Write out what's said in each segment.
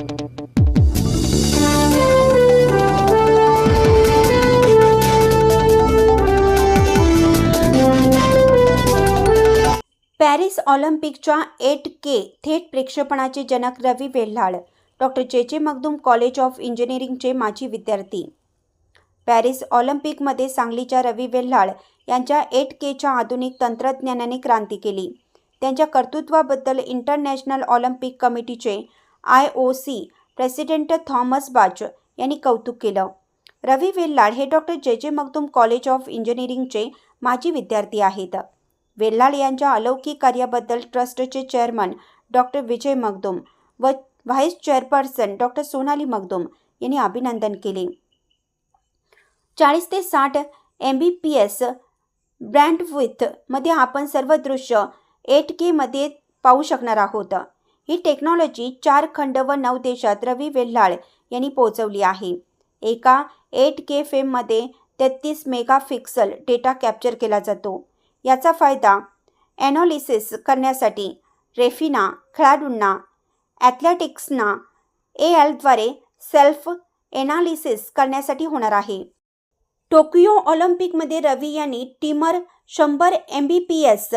Paris ऑलिम्पिकच्या eight के थेट प्रेक्षेपणाचे जनक रवी Velhal doctor J J Magdum college of इंजिनिअरिंगचे माजी विद्यार्थी. पॅरिस ऑलिम्पिकमध्ये सांगलीच्या रवी वेल्हाळ यांच्या एट केच्या आधुनिक तंत्रज्ञानाने क्रांती केली. त्यांच्या कर्तृत्वाबद्दल इंटरनॅशनल ऑलिम्पिक कमिटीचे I O C president Thomas Bach यांनी कौतुक केलं. रवी वेल्लाड हे doctor J J Magdum college of इंजिनिअरिंगचे माजी विद्यार्थी आहेत. वेल्लाड यांच्या अलौकिक कार्याबद्दल ट्रस्टचे चेअरमन डॉक्टर विजय मगदुम व vice chairperson doctor Sonali Magdum यांनी अभिनंदन केले. चाळीस ते साठ एम बी पी एस ब्रँडविथमध्ये आपण सर्व दृश्य एट केमध्ये पाहू शकणार आहोत. ही टेक्नॉलॉजी चार खंड व नऊ देशात रवी वेल्हाळ यांनी पोहोचवली आहे. एका एट के फेममध्ये तेहतीस मेगापिक्सल डेटा कॅप्चर केला जातो. याचा फायदा ॲनॉलिसिस करण्यासाठी रेफिना खेळाडूंना ॲथलेटिक्सना ए एलद्वारे सेल्फ एनालिसिस करण्यासाठी होणार आहे. टोकियो ऑलिम्पिकमध्ये रवी यांनी टीमर शंभर एम बी पी एस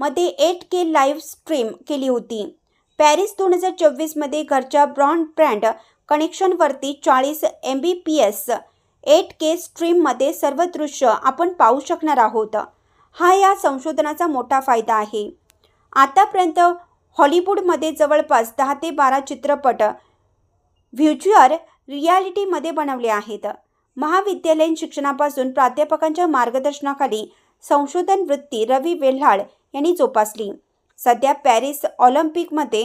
मध्ये एट के लाईव्ह स्ट्रीम केली होती. पॅरिस दोन हजार चोवीसमध्ये घरच्या ब्रॉडब्रँड कनेक्शनवरती चाळीस M B P S eight K स्ट्रीममध्ये सर्व दृश्य आपण पाहू शकणार आहोत. हा या संशोधनाचा मोठा फायदा आहे. आतापर्यंत हॉलिवूडमध्ये जवळपास दहा ते बारा चित्रपट व्हिज्युअल रियालिटीमध्ये बनवले आहेत. महाविद्यालयीन शिक्षणापासून प्राध्यापकांच्या मार्गदर्शनाखाली संशोधन वृत्ती रवी वेल्हाळ यांनी जोपासली. सध्या पॅरिस ऑलिम्पिकमध्ये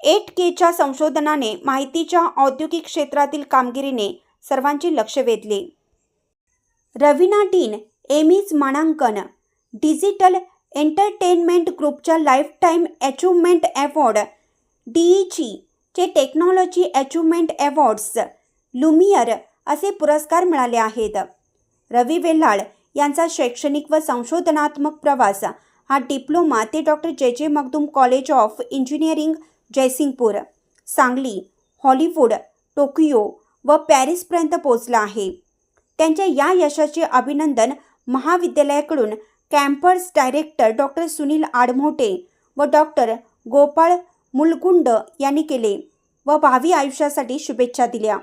एट केच्या संशोधनाने माहितीच्या औद्योगिक क्षेत्रातील कामगिरीने सर्वांचे लक्ष वेधले. रवीना डीन एमीज मानांकन डिजिटल एंटरटेनमेंट ग्रुपच्या लाईफटाईम अचिव्हमेंट अवॉर्ड डीईची चे टेक्नॉलॉजी अचिव्हमेंट अवॉर्ड्स लुमियर असे पुरस्कार मिळाले आहेत. रवी वेल्हाळ यांचा शैक्षणिक व संशोधनात्मक प्रवास. हा डिप्लोमा ते doctor J. J. Magdum college of engineering Jaysingpur Sangli Hollywood Tokyo व पॅरिसपर्यंत पोचला आहे. त्यांच्या या यशाचे अभिनंदन महाविद्यालयाकडून campus director doctor Sunil Admote व डॉक्टर गोपाळ मुलगुंड यांनी केले व भावी आयुष्यासाठी शुभेच्छा दिल्या.